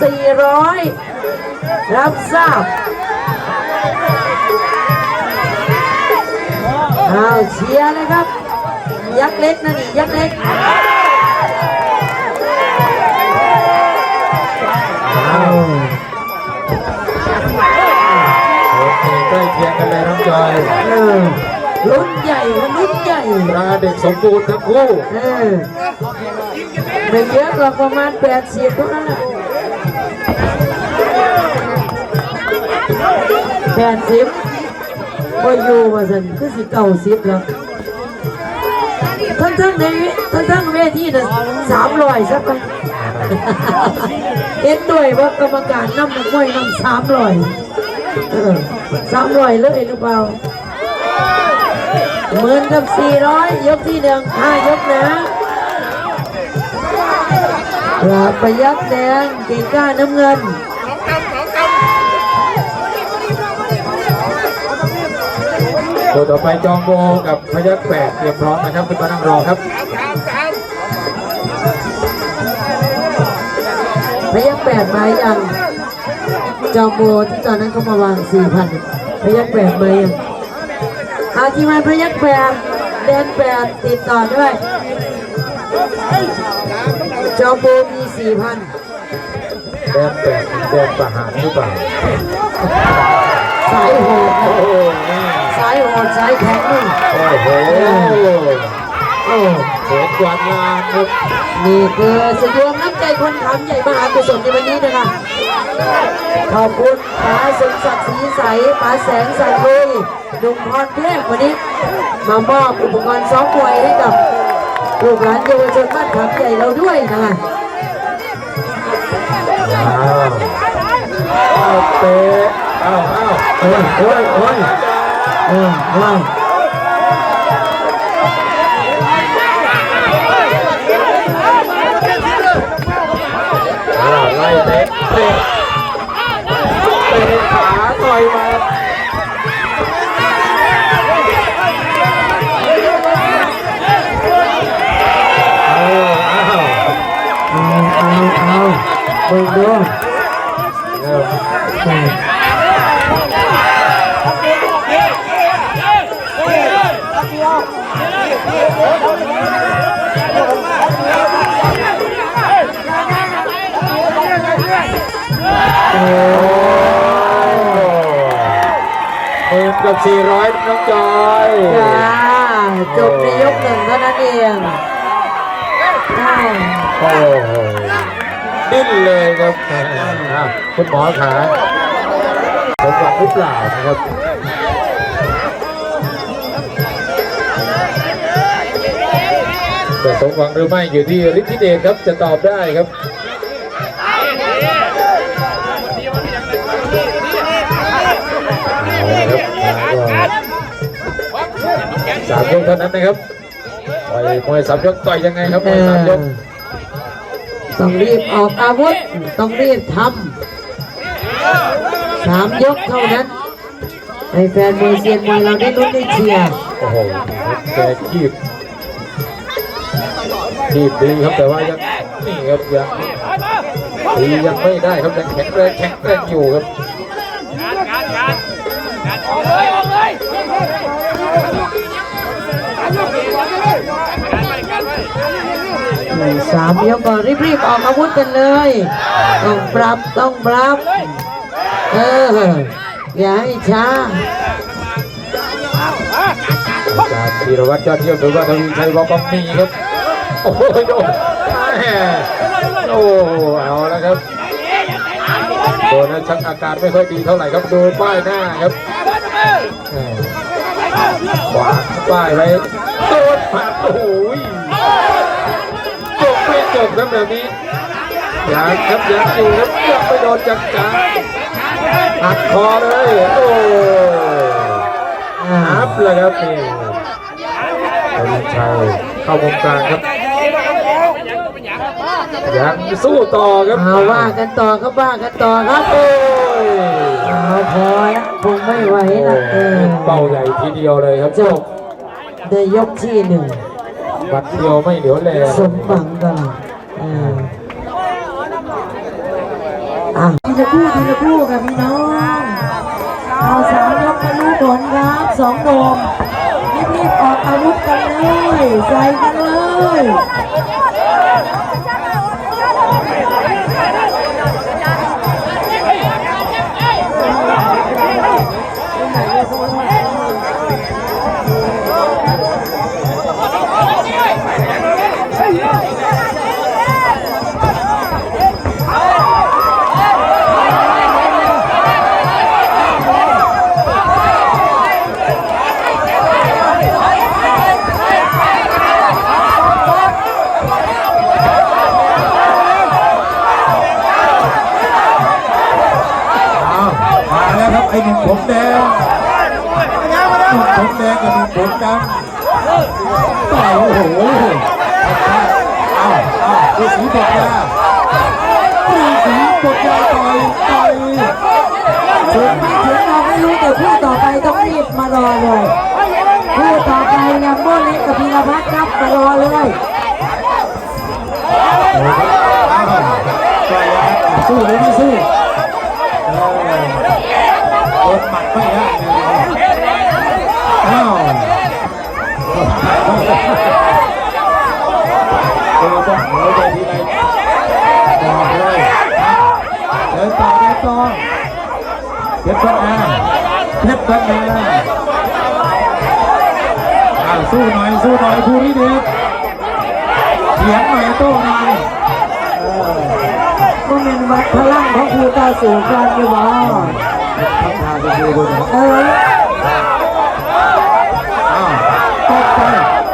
400 รับทราบอ้าวเชียร์เลยครับ ยักษ์เล็กนะนี่ยักษ์เล็กอ้าวโอเคใกล้เคียงกันเลยน้องจอยเออรุ่นใหญ่มันรุ่นใหญ่ราเด็กสมบูรณ์ทั้งคู่เออไม่เยอะหรอกประมาณแปดสิบเท่านั้นแหละ แปดสิบพออยู่มาสันคือสิเก้าสิบแล้วทั้งทั้งในทั้งทั้งเวทีน่ะสามร้อยสักคนเอ็นด้วยว่ากรรมการนำนักมวยนำสามร้อยสามร้อยเลยหรือเปล่าหมื่นกับสี่ร้อยยกที่หนึ่งห้ายกนะปราบประยักษ์แดงกิ่งก้าน้ำเงิน ตัวต่อไปจองโบกับพยัคฆ์แปดเตรียมพร้อมนะครับขึ้นมานั่งรอครับพยักแปดมายังจอมโบที่ตอนนั้นเขามาวางสี่พันพยักแปดมายังอาทีมงานพยักแปดแดนแปดติดต่อด้วยจอมโบมีสี่พันแดนแปดแดนประหารหรือเปล่าสายโหดนะโอ้โห นี่สายโหดสายแข็งนี่โอ้โหโอ้เสียงกวาดลานครับนี่คือสุดรวมน้ำใจคนทำใหญ่มหากุศลในวันนี้นะคะขอบคุณป๋าสมศักดิ์ศรีใสป๋าแสงสันลุยหนุ่มพรเทพวันนี้มามอบอุปกรณ์ซ้อมมวยให้กับลูกหลานเยาวชนบ้านขามใหญ่เราด้วยนะคะอ้าวอ้าวเตะอ้าวอ้าวโอ้ยโอ้ย โอ้ยเออว้าวอ้าวไล่เตะเตะเตะขาต่ กับสี่ร้อยน้องจอยจ้าจบในยกหนึ่งเท่านั้นเองอ้าวโอ้โหดิ้นเลยครับอะคุณหมอขาผมหวังหรือเปล่านะครับจะสมหวังหรือไม่อยู่ที่ฤทธิเดชครับจะตอบได้ครับาละครับก็สามยกเท่านั้นนะครับต่อยมวยสามยกต่อยยังไงครับมวยสามยกต้องรีบออกอาวุธต้องรีบทำสามยกเท่านั้นให้แฟนมวยเซียนมวยเราได้ลุ้นได้เชียร์โอ้โหแกคีบคีบดีครับแต่ว่ายังนี่ครับยังดียังไม่ได้ครับยังแข็งแรงแข็งแรงอยู่ครับ สามยกก็รีบๆออกอาวุธกันเลย ต้องปรับต้องปรับ เออ อย่าให้ช้าจากธีรวัตรยอดเยี่ยมหรือว่าทวีชัยวอปัมมีครับ โอ้โหโดนโอ้เอาแล้วครับโดนนั้นชักอาการไม่ค่อยดีเท่าไหร่ครับดูป้ายหน้าครับ ขวาป้ายไว้โดนผักโอ้โหจบไม่จบครับแบบนี้ยังครับยังอยู่ครับยังไม่โดนจังจังหักคอเลยโอ้นับเลยครับนี่ทวีชัยเข้าวงการครับยังสู้ต่อครับเอาว่ากันต่อครับว่ากันต่อครับโอ้ พอละคงไม่ไหวละเออเป้าใหญ่ทีเดียวเลยครับจบในยกที่หนึ่งบัดเดียวไม่เหลียวแลสมหวังกันเออละคู่ทีละคู่กับพี่น้องเอาสามยกกันรู้ผลครับสองโดมรีบๆออกอาวุธกันเลยใส่กันเลย หนุ่มผมแดงหนุ่มผมแดงกับหนุ่มผมดำต่อยโอ้โหอ้าวอ้าวดูสีบดยาดูสีบอกยา เพชรบ้านนาอ้าวสู้หน่อยสู้หน่อยภูริเดชเถียงหน่อยโต้หน่อยก็เป็นวัดพลังของครูต่อสู่กันอยู่บ่ทำทางไปดูดูนเอออ้าวตกไป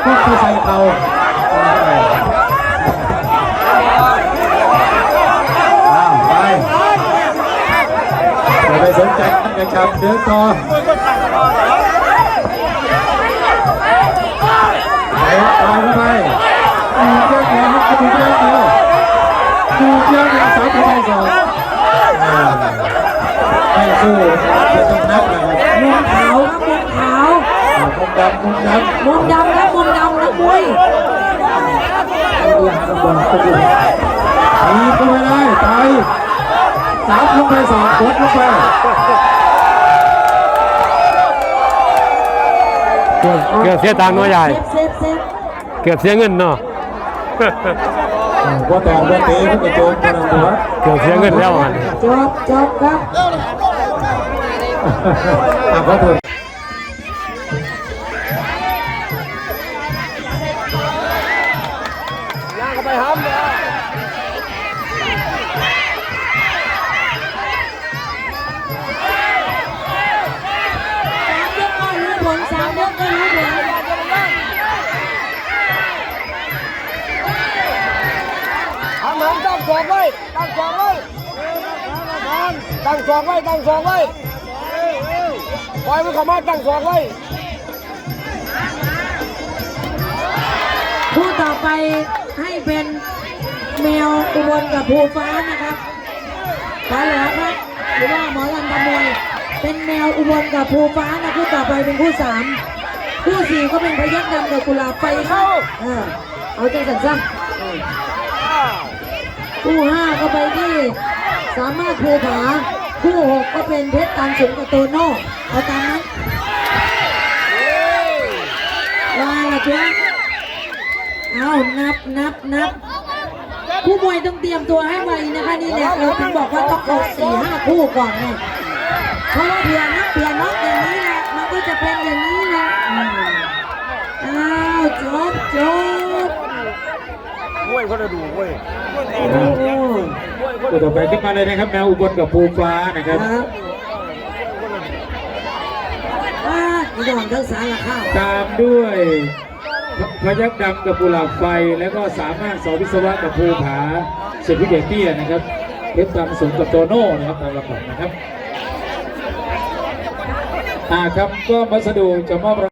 พุ่งไปใส่เขา ใจมันกระชับเดินต่อไปต่อไปดูเยอะแยะครับดูเยอะแยะดูเยอะแยะสามคะแนนสองอ่าไม่สู้จะต้องนับนะครับมุมขาวครับมุมขาวมุมดำมุมดำมุมดำครับมุมดำนะมุ้ยมีก็ไม่ได้ตายสามลงไปสองกดลงไป เกือบเกือบเสียตังค์เนาะยายเซฟเซฟเซฟเกือบเสียเงินเนาะว่าต่อว่าเตะพวกกระโจมกันหัวเกือบเสียเงินแล้วอะจบจบครับอะขอโทษ ตั้งสองไว้ตั้งสองไว้ปล่อยมันเข้ามาตั้งสองไว้คู่ต่อไปให้เป็นแมวอุบลกับภูฟ้านะครับฟ้าเหลือครับหรือว่าหมอลำตะมวยเป็นแมวอุบลกับภูฟ้านะคู่ต่อไปเป็นคู่สามคู่สี่ก็เป็นพยักดำกับกุหลาบไฟเข้าเออเอาใจสั่นซ้ำเออคู่ห้าก็ไปที่สามารถภูผา คู่หกก็เป็นเพชรตามสูงกับโตโน่เอาตามนั้นว่าละจ้ะเอานับนับนับผู้มวยต้องเตรียมตัวให้ไวนะคะนี่เนี่ยเราถึงบอกว่าต้องออกสี่ห้าคู่ก่อนไงเพราะว่าเผื่อนับเผื่อน็อกอย่างนี้แหละมันก็จะเป็นอย่างนี้แหละอืมอ้าวจบจบ มวยคนละดูเว้ยโอ้โหตัวต่อไปขึ้นมาเลยนะครับแมวอุบลกับภูฟ้านะคครัรับบว้าอีดอนทั้งสารข้าวตามด้วยพยักดำกับกุหลาบไฟแล้วก็สามารถสอวิศวะกับภูผาเสร็จพิเดชเตี้ยนะครับเพชรตามสูงกับโตโน่นะครับตามลำดับนะครับอ่าครับก็พัสดุจะมอบราง